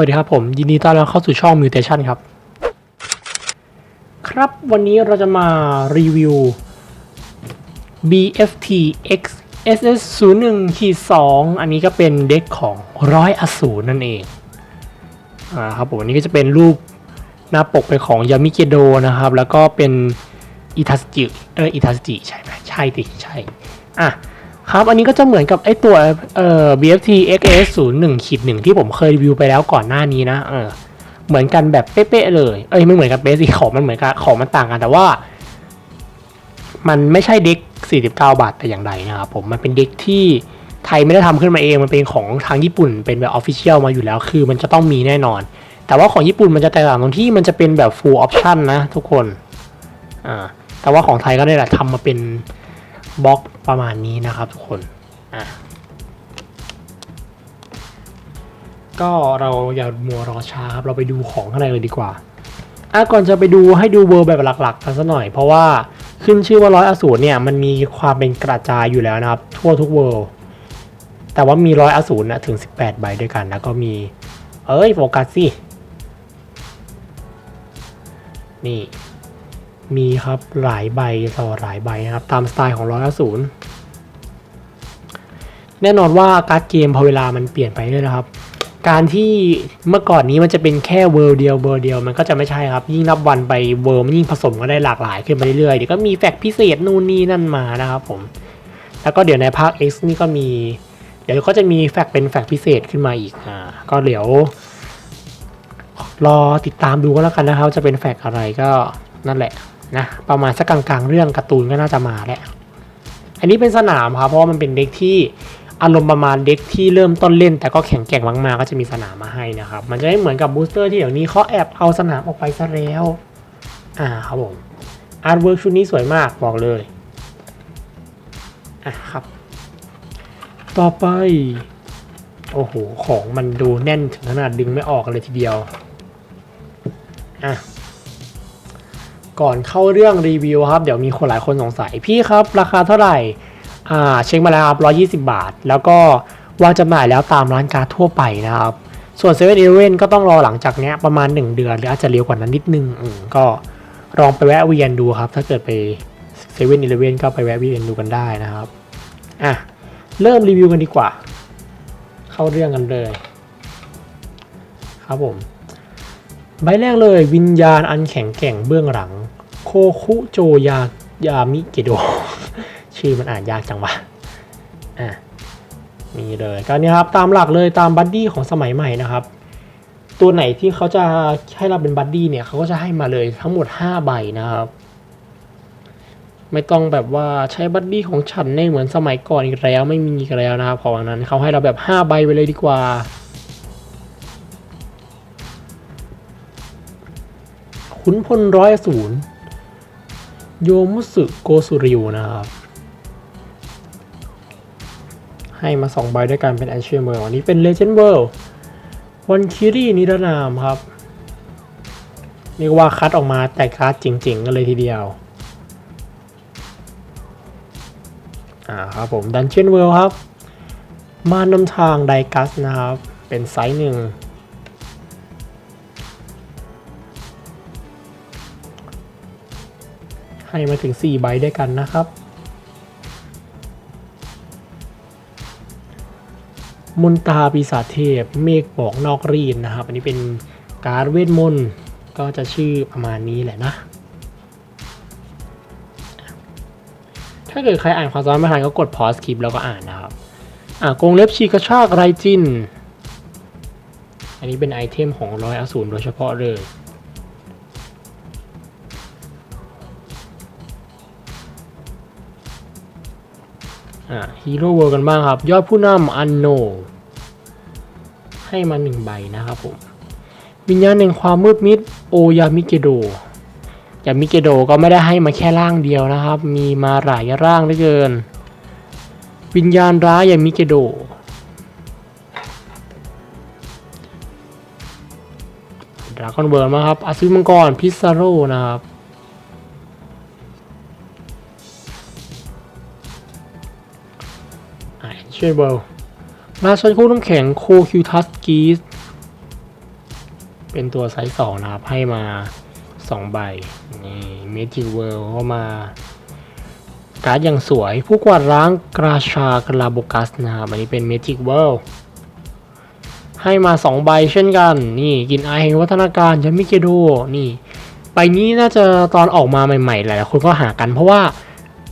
วัสดีครับผม ยินดีต้อนรับเข้าสู่ช่อง Mutation ครับ ครับวันนี้เราจะมารีวิว BFT X SS 0 1ขี2อันนี้ก็เป็นเด็กของร้อยอสูรนั่นเองอ่าครับผมอันนี้ก็จะเป็นรูปหน้าปกเป็นของยามิเกโดนะครับ แล้วก็เป็นอิทาสจิเอออิทาสจิใช่ไหมใช่ดิใช่อะ ครับ อันนี้ก็จะเหมือนกับไอตัวเอ่อ BFT XS 0 1ขีด1ที่ผมเคยรีวิวไปแล้วก่อนหน้านี้นะ เออ เหมือนกันแบบเป๊ะๆเลย เอ้ยไม่เหมือนกันเป๊ะสิของมันเหมือนกันของมันต่างกันแต่ว่า มันไม่ใช่เด็ก 49 บาทแต่อย่างใดนะครับผม มันเป็นเด็กที่ไทยไม่ได้ทำขึ้นมาเอง มันเป็นของทางญี่ปุ่น เป็นแบบออฟฟิเชียลมาอยู่แล้ว คือมันจะต้องมีแน่นอน แต่ว่าของญี่ปุ่นมันจะแตกต่างตรงที่มันจะเป็นแบบ full option นะทุกคน อ่า แต่ว่าของไทยก็ได้แหละทำมาเป็นบล็อก ประมาณนี้นะครับทุกคนอะก็เราอย่ามัวรอช้าครับเราไปดูของข้างในเลยดีกว่าอะก่อนจะไปดูให้ดูเวอร์แบบหลักๆกันสักหน่อย เพราะว่าขึ้นชื่อว่าร้อยอสูรเนี่ยมันมีความเป็นกระจายอยู่แล้วนะครับ ทั่วทุกเวอร์แต่ว่ามีร้อยอสูรนะถึง 18 ใบด้วยกันแล้วก็มี เอ้ยโฟกัสสินี่ มีครับหลายใบต่อหลายใบนะครับ ตามสไตล์ของร้อยอสูรแน่นอนว่าการ์ดเกมพอเวลามันเปลี่ยนไปเรื่อยนะครับ การที่เมื่อก่อนนี้มันจะเป็นแค่เวอร์เดียวเวอร์เดียวมันก็จะไม่ใช่ครับ ยิ่งนับวันไปเวอร์มันยิ่งผสมก็ได้หลากหลายขึ้นไปเรื่อยๆเดี๋ยวก็มีแฟกพิเศษนู่นนี่นั่นมานะครับผม แล้วก็เดี๋ยวในภาค X นี่ก็มี เดี๋ยวก็จะมีแฟกเป็นแฟกพิเศษขึ้นมาอีกอ่าก็เดี๋ยวรอติดตามดูก็แล้วกันนะครับ จะเป็นแฟกอะไรก็นั่นแหละ นะประมาณสักกลางๆ เรื่องการ์ตูนก็น่าจะมาแหละอันนี้เป็นสนามครับเพราะว่ามันเป็นเด็กที่อารมณ์ประมาณเด็กที่เริ่มต้นเล่น แต่ก็แข็งแกร่งมากๆก็จะมีสนามมาให้นะครับ มันจะไม่เหมือนกับบูสเตอร์ที่เดี๋ยวนี้เขาแอบเอาสนามออกไปซะแล้ว อ่าครับผมอาร์ตเวิร์กชุดนี้สวยมากบอกเลยอะครับ ต่อไป โอ้โห ของมันดูแน่นถึงขนาดดึงไม่ออกเลยทีเดียวอะ ก่อนเข้าเรื่องรีวิวครับ เดี๋ยวมีคนหลายคนสงสัยพี่ครับ ราคาเท่าไหร่อ่าเช็คมาแล้วครับ 120 บาท แล้วก็วางจำหน่ายแล้วตามร้านกาทั่วไปนะครับ ส่วน7 e เ e ่ e อก็ต้องรอหลังจากเนี้ยประมาณ 1 เดือน หรืออาจจะเร็วกว่านั้นนิดนึงก็ลองไปแวะเวียนดูครับ ถ้าเกิดไป7 e เ e ่ e อก็ไปแวะเวียนดูกันได้นะครับอะเริ่มรีวิวกันดีกว่า เข้าเรื่องกันเลย ครับผม ใบแรกเลยวิญญาณอันแข็งแกร่งเบื้องหลัง โคคุโจยายามิเกโด ชื่อมันอ่านยากจังวะอะมีเลยก็เนี่ยครับตามหลักเลยตามบัดดี้ของสมัยใหม่นะครับ ตัวไหนที่เขาจะให้เราเป็นบัดดี้เนี่ยเขาก็จะให้มาเลยทั้งหมด 5 ใบนะครับ ไม่ต้องแบบว่าใช้บัดดี้ของฉันในเหมือนสมัยก่อนอีกแล้วไม่มีอีกแล้วนะครับของนั้นเขาให้เราแบบ 5 ใบไปเลยดีกว่า ขุนพลร้อยอสูรโยมุสึโกสุริวนะครับ ให้มาสองใบด้วยกันเป็นแอนเชียเมอร์อันนี้เป็นเลเจนด์เวิลด์วันคิรีนิรนามครับเรียกว่าคัดออกมาแต่การ์ดจริงๆกันเลยทีเดียว อ่าครับผมดันเชียนเวิลด์ครับ มานำทางไดกัสนะครับ เป็นไซส์หนึ่ง ให้มาถึง 4 ใบด้วยกันนะครับ มนตาปีศาจเทพ เมฆบอกนอกรีนนะครับ อันนี้เป็นการเวทมนต์ก็จะชื่อประมาณนี้แหละนะ ถ้าเกิดใครอ่านความสามารถไม่ทันก็กดพอสคลิปแล้วก็อ่านนะครับ อ่ากงเล็บชีกระชากไรจิน อันนี้เป็นไอเทมของร้อยอสูรโดยเฉพาะเลย ฮีโร่เวิร์กันบ้างครับ ยอดผู้นำอันโน ให้มาหนึ่งใบนะครับผมวิญญาณแห่งความมืดมิดโอยามิเกโดยามิเกโดก็ไม่ได้ให้มาแค่ร่างเดียวนะครับ มีมาหลายร่างเหลือเกิน วิญญาณร้ายยามิเกโดดราก้อนเบิร์นมาครับอาซึมังกรพิซซาโรนะครับ เชเบลราชันคู่น้ำแข็งโคคิวทัสกีสเป็นตัวไซส์สองนะครับ ให้มาสองใบ นี่เมจิเวิลด์เขามา การ์ดอย่างสวย ผู้กวาดล้างกราชากราโบกัสนะครับอันนี้เป็นเมจิเวิลด์ให้มาสองใบเช่นกัน นี่กินไอแห่งวัฒนาการยามิเกโด นี่ ใบนี้น่าจะตอนออกมาใหม่ๆ หลายคนก็หากันเพราะว่า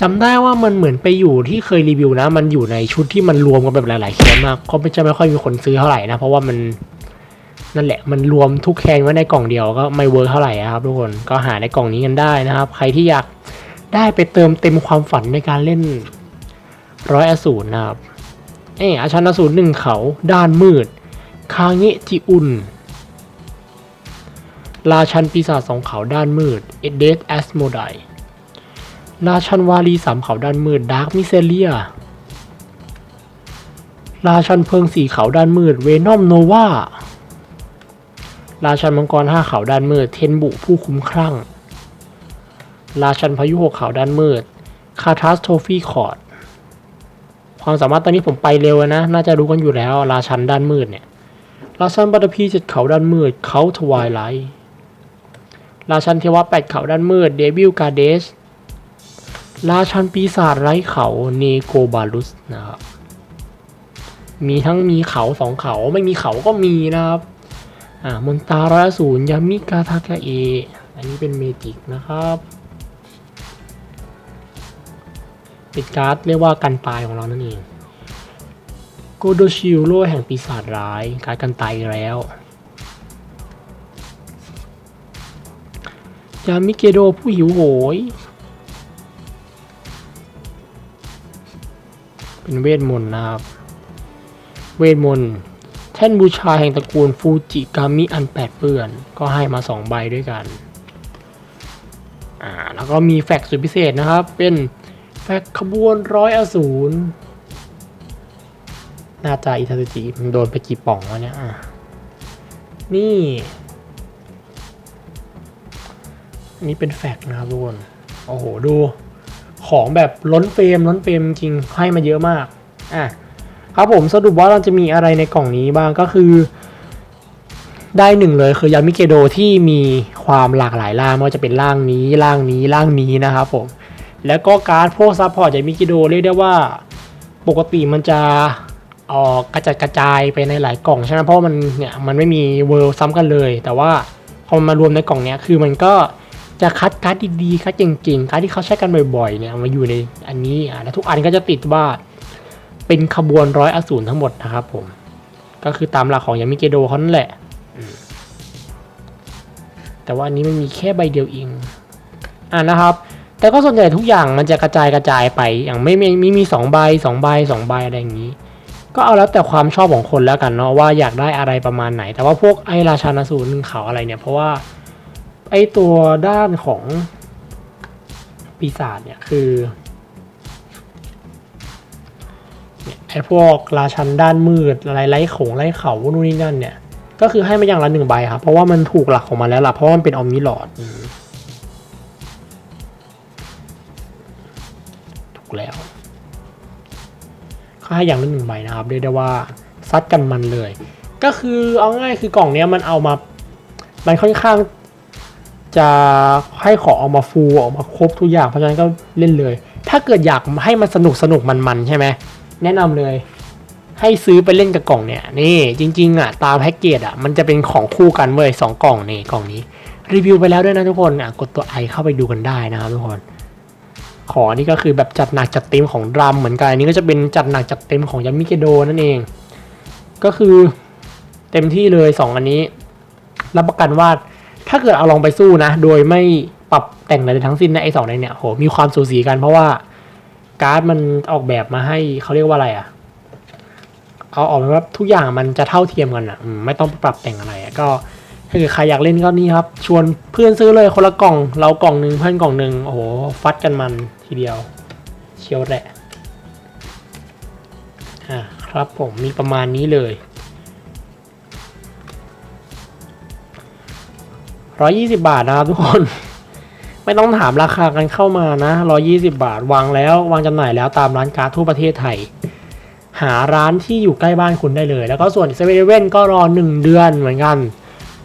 จำได้ว่ามันเหมือนไปอยู่ที่เคยรีวิวนะ มันอยู่ในชุดที่มันรวมกันแบบหลายๆแคนมากก็ไม่จะไม่ค่อยมีคนซื้อเท่าไหร่นะ เพราะว่ามันนั่นแหละมันรวมทุกแคนไว้ในกล่องเดียวก็ไม่เวิร์กเท่าไหร่อะครับทุกคนก็หาในกล่องนี้กันได้นะครับ ใครที่อยากได้ไปเติมเต็มความฝันในการเล่นร้อยอสูรนะครับเอออาชันอสูรหนึ่งเขาด้านมืด คาเงะจิอุนราชันปีศาจสองเขาด้านมืดเอเดสแอสโมได ราชันวาลีสามเขาด้านมืดดาร์คมิเซเลีย ราชันเพลิงสี่เขาด้านมืดเวนอมโนวา ราชันมังกรห้าเขาด้านมืดเทนบุผู้คุ้มครั่ง ราชันพายุหกเขาด้านมืดคาทาสโทฟีคอร์ด ความสามารถตอนนี้ผมไปเร็วนะ น่าจะรู้กันอยู่แล้ว ราชันด้านมืดเนี่ย ราชันบัตพีเจ็ดเขาด้านมืดเขาทวายไลท์ราชันเทวะแปดเขาด้านมืดเดวิลกาเดส ราชันปีศาจไร้เขาเนโกบาลุสนะครับ มีทั้งมีเขาสองเขาไม่มีเขาก็มีนะครับ อ่ามนตาร้อยศูนยามิกาทากาเอ อันนี้เป็นเมจิกนะครับเป็นการ์ดเรียกว่ากันตายของเรานั่นเองโกโดชิโร่แห่งปีศาจร้ายการกันตายแล้วยามิเกโดผู้หิวโหย เป็นเวทมนต์นะครับ เวทมนต์แท่นบูชาแห่งตระกูลฟูจิกามิอันแปดเปื้อน ก็ให้มาสองใบด้วยกัน อ่า แล้วก็มีแฟกสุดพิเศษนะครับ เป็นแฟกขบวนร้อยอสูรน่าจะอิทาซึจิมันโดนไปกี่ป่องวะเนี่ยอะนี่อันนี้เป็นแฟกนะครับทุกคน โอ้โห ดู ของแบบล้นเฟรมล้นเฟรมจริงให้มาเยอะมากอะครับผมสรุปว่าเราจะมีอะไรในกล่องนี้บ้างก็คือ ได้หนึ่งเลยคือยามิเกโดที่มีความหลากหลายร่างไม่ว่าจะเป็นร่างนี้ร่างนี้ร่างนี้นะครับผมแล้วก็การ์ดพวกซัพพอร์ตยามิเกโดเรียกได้ว่าปกติมันจะออกกระจัดกระจายไปในหลายกล่องใช่ไหมเพราะมันเนี่ยมันไม่มีเวิลด์ซ้ำกันเลย แต่ว่าพอมันมารวมในกล่องเนี้ยคือมันก็ จะคัดการ์ดดีๆคัดเก่งๆการ์ดที่เขาใช้กันบ่อยๆเนี่ยมาอยู่ในอันนี้อะแล้วทุกอันก็จะติดว่าเป็นขบวนร้อยอสูรทั้งหมดนะครับผม ก็คือตามหลักของยามิเกโดเขานั่นแหละ แต่ว่าอันนี้มันมีแค่ใบเดียวเองอ่านะครับ แต่ก็ส่วนใหญ่ทุกอย่างมันจะกระจายกระจายไป อย่างไม่ไม่มีมีสองใบสองใบสองใบอะไรอย่างนี้ ก็เอาแล้วแต่ความชอบของคนแล้วกันเนาะว่าอยากได้อะไรประมาณไหน แต่ว่าพวกไอราชานาสูรหนึ่งเขาอะไรเนี่ยเพราะว่า ไอตัวด้านของปีศาจเนี่ยคือไอพวกราชันด้านมืดอะไรไร้ขงไร้เขานู่นนี่นั่นเนี่ย ก็คือให้มาอย่างละหนึ่งใบครับ เพราะว่ามันถูกหลักของมันแล้วล่ะ เพราะว่ามันเป็นออมนิลอดถูกแล้วก็ให้อย่างละหนึ่งใบนะครับเรียกได้ว่าซัดกันมันเลย ก็คือเอาง่ายคือกล่องเนี้ยมันเอามา มันค่อนข้าง จะให้ของออกมาฟูลออกมาครบทุกอย่างเพราะฉะนั้นก็เล่นเลย ถ้าเกิดอยากให้มันสนุกสนุกมันๆใช่ไหมแนะนำเลย ให้ซื้อไปเล่นกับกล่องเนี่ยนี่จริงๆอะตามแพ็กเกจอะมันจะเป็นของคู่กันเว้ยสองกล่องนี่กล่องนี้ รีวิวไปแล้วด้วยนะทุกคนอะกดตัวไอเข้าไปดูกันได้นะครับทุกคนของอันนี้ก็คือแบบจัดหนักจัดเต็มของดรัมเหมือนกันอันนี้ก็จะเป็นจัดหนักจัดเต็มของยามิเกโดนั่นเอง ก็คือเต็มที่เลยสองอันนี้ รับประกันว่า ถ้าเกิดเอาลองไปสู้นะ โดยไม่ปรับแต่งอะไรทั้งสิ้นนะไอสองในเนี่ยโหมีความสูสีกันเพราะว่าการ์ดมันออกแบบมาให้เขาเรียกว่าอะไรอะเอาออกมาว่าทุกอย่างมันจะเท่าเทียมกันอะไม่ต้องปรับแต่งอะไรอะก็ถ้าเกิดใครอยากเล่นก็นี่ครับ ชวนเพื่อนซื้อเลยคนละกล่อง เรากล่องหนึ่งเพื่อนกล่องหนึ่งโอ้โหฟัดกันมันทีเดียวเชียวแหละอ่าครับผมมีประมาณนี้เลย ร้อยี่สิบาทนะครับทุกคน ไม่ต้องถามราคากันเข้ามานะร้อยี่สิบาทวางแล้ววางจำหน่ายแล้วตามร้านการ์ดทั่วประเทศไทย หาร้านที่อยู่ใกล้บ้านคุณได้เลย แล้วก็ส่วนเซเว่นก็รอหนึ่งเดือนเหมือนกัน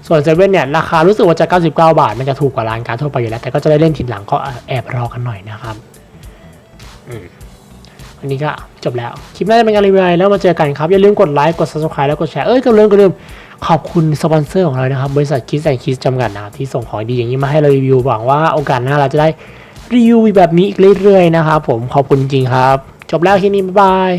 ส่วนเซเว่นเนี่ยราคารู้สึกว่าจะ 99 บาท มันจะถูกกว่าร้านการดทั่วไปอยู่แล้วแต่ก็จะได้เล่นทีหลังก็แอบรอกันหน่อยนะครับอันนี้ก็จบแล้ว คลิปหน้าจะเป็นการรีวิวอะแล้วมาเจอกันครับ อย่าลืมกดไลค์ กด subscribe แล้วกดแชร์ เอ้ยก็ลืมก็ลืม ขอบคุณสปอนเซอร์ของเรานะครับ บริษัทคิสแอนคิสจำกัดนะครับที่ส่งของดีอย่างนี้มาให้เรารีวิวหวังว่าโอกาสหน้าเราจะได้รีวิวแบบนี้อีกเรื่อยๆนะครับผมขอบคุณจริงครับ จบแล้วที่นี้บ๊ายบาย